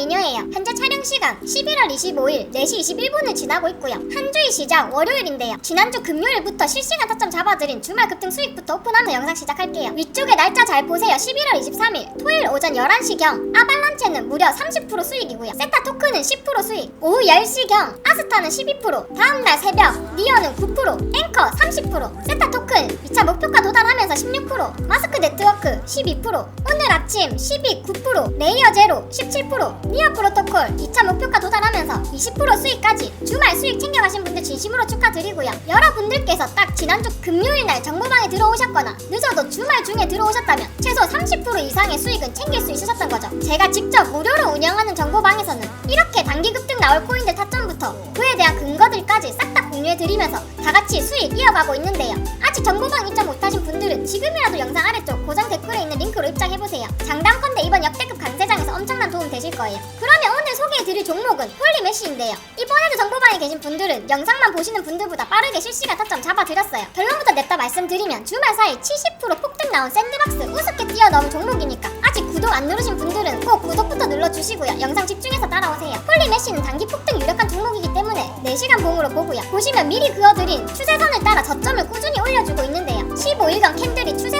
미녀예요. 현재 촬영 시간 11월 25일 4시 21분을 지나고 있고요. 한 주의 시작 월요일인데요. 지난주 금요일부터 실시간 타점 잡아드린 주말 급등 수익부터 오픈하는 영상 시작할게요. 위쪽에 날짜 잘 보세요. 11월 23일 토요일 오전 11시경 아발란체는 무려 30% 수익이고요. 세타 토크는 10% 수익. 오후 10시경 아스타는 12%. 다음날 새벽 니어는 9%. 앵커 30%. 세타 토큰 2차 목표가 도달하면서 16%. 마스크 네트워크 12%. 오늘 아침 12 9%. 레이어 제로 17%. 니어 프로토콜 2차 목표가 도달하면서 20% 수익까지 주말 수익 챙겨가신 분들 진심으로 축하드리고요. 여러분들께서 딱 지난주 금요일 날 정보방에 들어오셨거나 늦어도 주말 중에 들어오셨다면 최소 30% 이상의 수익은 챙길 수 있으셨던 거죠. 제가 직접 무료로 운영하는 정보방에서는 이렇게 단기 급등 나올 코인들 타점부터 그에 대한 근거들까지 싹 다 공유해드리면서 다 같이 수익 이어가고 있는데요. 아직 정보방 입장 못하신 분들은 지금이라도 영상 아래쪽 고정 댓글에 있는 링크로 입장해보세요. 장담컨대 이번 역 되실 거예요. 그러면 오늘 소개해드릴 종목은 홀리메시인데요. 이번에도 정보방에 계신 분들은 영상만 보시는 분들보다 빠르게 실시간 타점 잡아드렸어요. 결론부터 냈다 말씀드리면 주말 사이 70% 폭등 나온 샌드박스 우습게 뛰어넘은 종목이니까 아직 구독 안 누르신 분들은 꼭 구독부터 눌러주시고요. 영상 집중해서 따라오세요. 홀리메시는 단기 폭등 유력한 종목이기 때문에 4시간 봉으로 보고요. 보시면 미리 그어드린 추세선을 따라 저점을 꾸준히 올려주고 있는데요. 15일간 캔들이 추세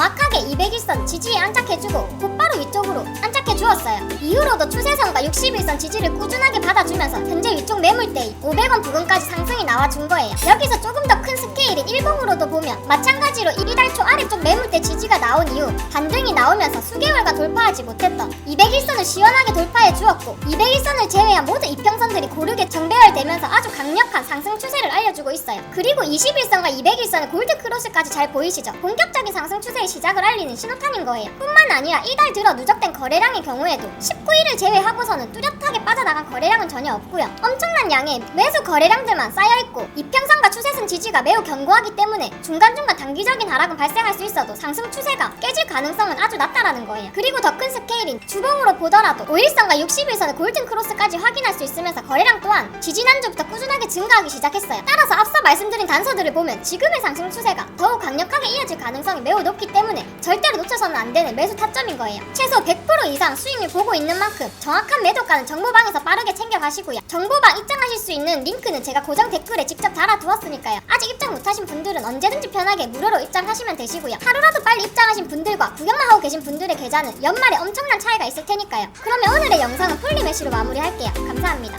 정확하게 200일선 지지에 안착해주고 곧바로 위쪽으로 안착해 주었어요. 이후로도 추세선과 60일선 지지를 꾸준하게 받아주면서 현재 위쪽 매물대의 500원 부근까지 상승이 나와준 거예요. 여기서 조금 더 큰 스케일인 일봉으로도 보면 마찬가지로 1달 초 아래쪽 매물대 지지가 나온 이후 반등이 나오면서 수개월간 돌파하지 못했던 200일선을 시원하게 돌파해 주었고 200일선을 제외한 모든 이평선들이 고르게 정배열되면서 아주 강력한 상승 추세를 알 려주고 있어요. 그리고 21선과 200일선의 골드 크로스까지 잘 보이시죠? 본격적인 상승 추세의 시작을 알리는 신호탄인 거예요. 뿐만 아니라 이달 들어 누적된 거래량의 경우에도 19일을 제외하고서는 뚜렷하게 빠져나간 거래량은 전혀 없고요. 엄청난 양의 매수 거래량들만 쌓여있고 이평 지지가 매우 견고하기 때문에 중간중간 단기적인 하락은 발생할 수 있어도 상승 추세가 깨질 가능성은 아주 낮다라는 거예요. 그리고 더 큰 스케일인 주봉으로 보더라도 5일선과 60일선의 골든 크로스까지 확인할 수 있으면서 거래량 또한 지지난주부터 꾸준하게 증가하기 시작했어요. 따라서 앞서 말씀드린 단서들을 보면 지금의 상승 추세가 더욱 강력하게 이어질 가능성이 매우 높기 때문에 절대로 놓쳐서는 안 되는 매수 타점인 거예요. 최소 100% 이상 수익률 보고 있는 만큼 정확한 매도가는 정보방에서 빠르게 챙겨가시고요. 정보방 입장하실 수 있는 링크는 제가 고정 댓글에 직접 달아두었으니까요. 아직 입장 못하신 분들은 언제든지 편하게 무료로 입장하시면 되시고요. 하루라도 빨리 입장하신 분들과 구경만 하고 계신 분들의 계좌는 연말에 엄청난 차이가 있을 테니까요. 그러면 오늘의 영상은 폴리메시로 마무리할게요. 감사합니다.